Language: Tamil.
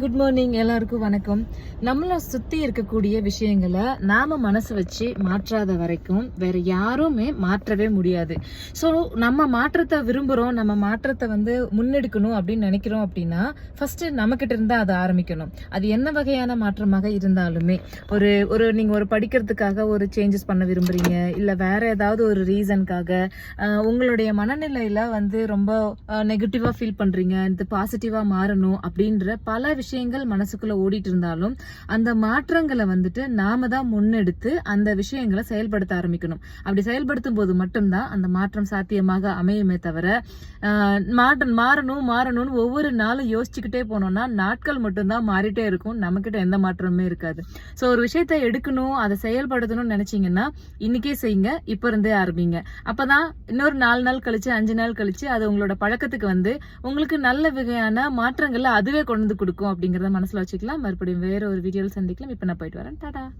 குட் மார்னிங் எல்லாருக்கும் வணக்கம். நம்மளை சுத்தி இருக்கக்கூடிய விஷயங்களை நாம மனசு வச்சு மாற்றாத வரைக்கும் வேற யாருமே மாற்றவே முடியாது. ஸோ நம்ம மாற்றத்தை விரும்புகிறோம் நம்ம மாற்றத்தை வந்து முன்னெடுக்கணும் அப்படின்னு நினைக்கிறோம் அப்படின்னா ஃபர்ஸ்ட் நம்மக்கிட்ட இருந்தால் அதை ஆரம்பிக்கணும். அது என்ன வகையான மாற்றமாக இருந்தாலுமே ஒரு ஒரு நீங்கள் ஒரு படிக்கிறதுக்காக ஒரு சேஞ்சஸ் பண்ண விரும்புறீங்க இல்லை வேற ஏதாவது ஒரு ரீசனுக்காக உங்களுடைய மனநிலையில வந்து ரொம்ப நெகட்டிவாக ஃபீல் பண்ணுறீங்க இது பாசிட்டிவாக மாறணும் அப்படின்ற பல விஷயம் விஷயங்கள் மனசுக்குள்ள ஓடிட்டு இருந்தாலும் அந்த மாற்றங்களை வந்துட்டு நாம தான் முன்னெடுத்து அந்த விஷயங்களை செயல்படுத்த ஆரம்பிக்கணும். அப்படி செயல்படுத்தும் போது மட்டும்தான் அந்த மாற்றம் சாத்தியமாக அமையுமே தவிர மாற்றம் மாறணும் மாறணும்னு ஒவ்வொரு நாளும் யோசிச்சுக்கிட்டே போனோம்னா நாட்கள் மட்டும்தான் மாறிட்டே இருக்கும். நம்மக்கிட்ட எந்த மாற்றமுமே இருக்காது. ஸோ ஒரு விஷயத்தை எடுக்கணும் அதை செயல்படுத்தணும்னு நினைச்சீங்கன்னா இன்னைக்கே செய்யுங்க இப்ப இருந்தே ஆரம்பிங்க. அப்பதான் இன்னொரு நாலு நாள் கழிச்சு அஞ்சு நாள் கழிச்சு அது உங்களோட பழக்கத்துக்கு வந்து உங்களுக்கு நல்ல வகையான மாற்றங்களை அதுவே கொண்டு வந்து கொடுக்கும். அப்படிங்கறத மனசுல வச்சுக்கலாம். மறுபடியும் வேற ஒரு வீடியோவில் சந்திக்கலாம். இப்ப நான் போயிட்டு வரேன். டாடா.